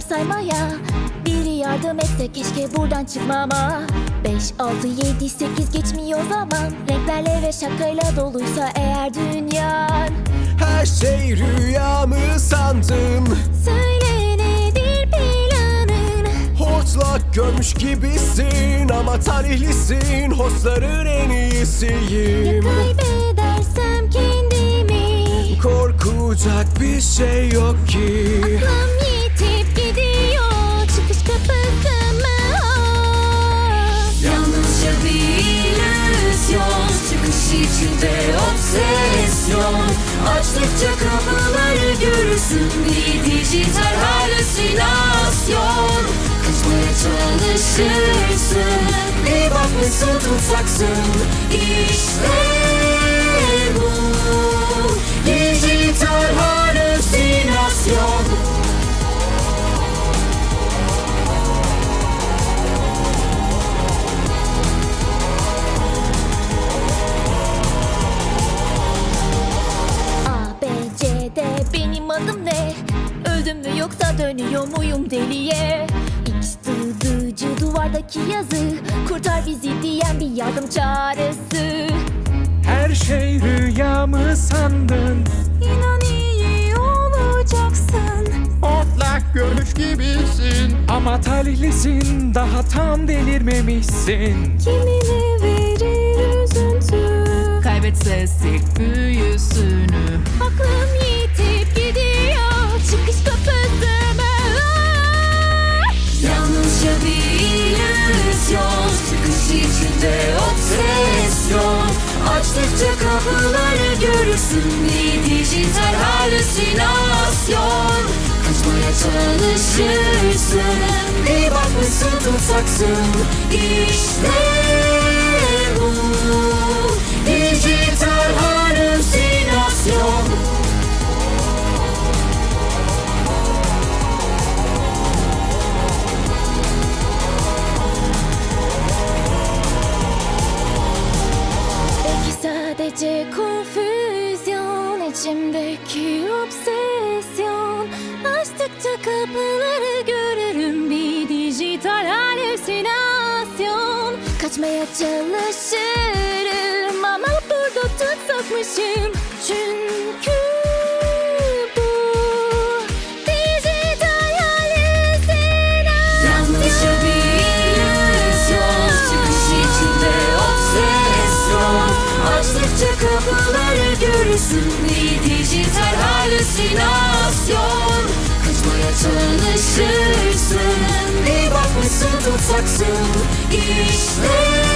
başlasam saymaya. Biri yardım etse keşke buradan çıkmama. 5, 6, 7, 8 geçmiyor zaman. Renklerle ve şakayla doluysa eğer dünyan. Her şey rüya mı sandın? Söyle nedir planın? Hortlak görmüş gibisin Ama talihlisin Hostların en Ya iyisiyim kaybedersem kendimi? Korkacak bir şey yok ki. Aklım içinde obsesyon. Açtıkça kapıları görürsün Bir dijital halüsinasyon. Kaçmaya çalışırsın Bir bakmışsın tutsaksın. İşte benim adım ne? Öldüm mü yoksa dönüyor muyum deliye? Dıdıcı duvardaki yazı Kurtar bizi diyen bir yardım çağrısı Her şey rüya mı sandın? İnan iyi olacaksın Otlak görmüş gibisin Ama talihlisin daha tam delirmemişsin Kimine verir üzüntü Kaybetse sil büyüsünü Aklım Bir dijital halüsinasyon? Kaçmaya çalışırsın. Bir bakmışsın tutsaksın? İşte içimdeki obsesyon. Açtıkça kapıları görürüm bir dijital halüsinasyon. Kaçmaya çalışırım ama burada tutsakmışım Çünkü bu dijital halüsinasyon. Yalnızca bir illüzyon. Çıkış içinde obsesyon. Açtıkça kapıları Bir dijital halüsinasyon. Kaçmaya çalışırsın. Bir bakmışsın tutsaksın İşte